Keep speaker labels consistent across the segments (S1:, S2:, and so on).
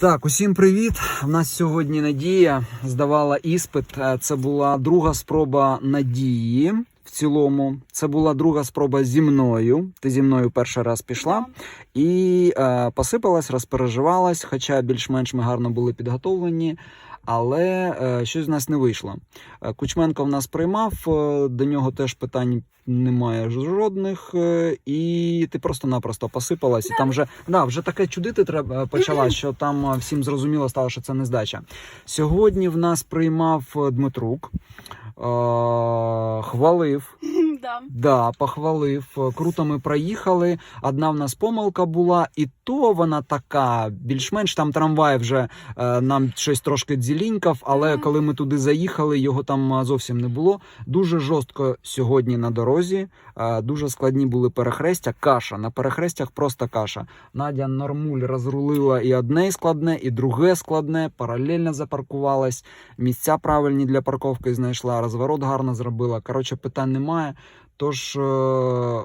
S1: Так, усім привіт. У нас сьогодні Надія здавала іспит. Е, Це була друга спроба Надії. В цілому, це була друга спроба зі мною. Ти зі мною перший раз пішла і е, посипалась, розпереживалась, хоча більш-менш ми гарно були підготовлені, але е, щось з нас не вийшло. Е, Кучменко в нас приймав, е, до нього теж питань немає жодних, е, і ти просто-напросто посипалась. І там вже, да, вже таке чудити треба почала, що там е, всім зрозуміло стало, що це не здача. Сьогодні в нас приймав е, Дмитрук. Е, Хвалив,
S2: Да.
S1: Да, похвалив. Круто ми проїхали. Одна в нас помилка була, і то вона така, більш-менш там трамвай вже е, нам щось трошки дзілінькав, але
S2: Мгм.
S1: коли ми туди заїхали, його там е, зовсім не було. Дуже жорстко сьогодні на дорозі. е, дуже складні були перехрестя. Каша. На перехрестях просто каша. Надя нормуль розрулила і одне складне, і друге складне. Паралельно запаркувалась. Місця правильні для парковки знайшла. Розворот гарно зробила. Коротше, питань немає. Тож. Е-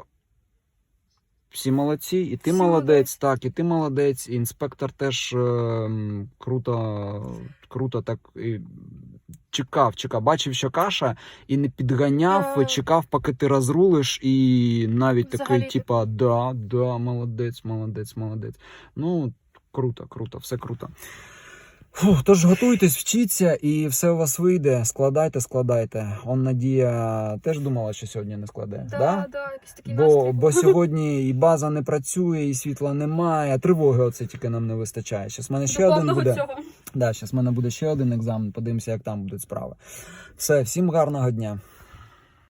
S1: всі молодці, і ти
S2: Всі
S1: молодець, так, і ти молодець, і інспектор теж е, круто, круто так і чекав, чекав, бачив, що каша, і не підганяв,
S2: Е.
S1: чекав, поки ти розрулиш, і навіть
S2: Взагалі
S1: такий, типа, да, да, молодець, молодець, молодець. Ну, круто, круто, все круто. Фух, тож готуйтесь, вчіться, і все у вас вийде. Складайте, складайте. Он Надія теж думала, що сьогодні не складе.
S2: Да,
S1: да?
S2: да, якийсь такий
S1: Бо, бо сьогодні і база не працює, і світла немає. Тривоги оце тільки нам не вистачає. Щас мене ще
S2: До
S1: один буде.
S2: цього.
S1: Да, щас мене буде ще один екзамен. Подивимося, як там будуть справи. Все, всім гарного дня.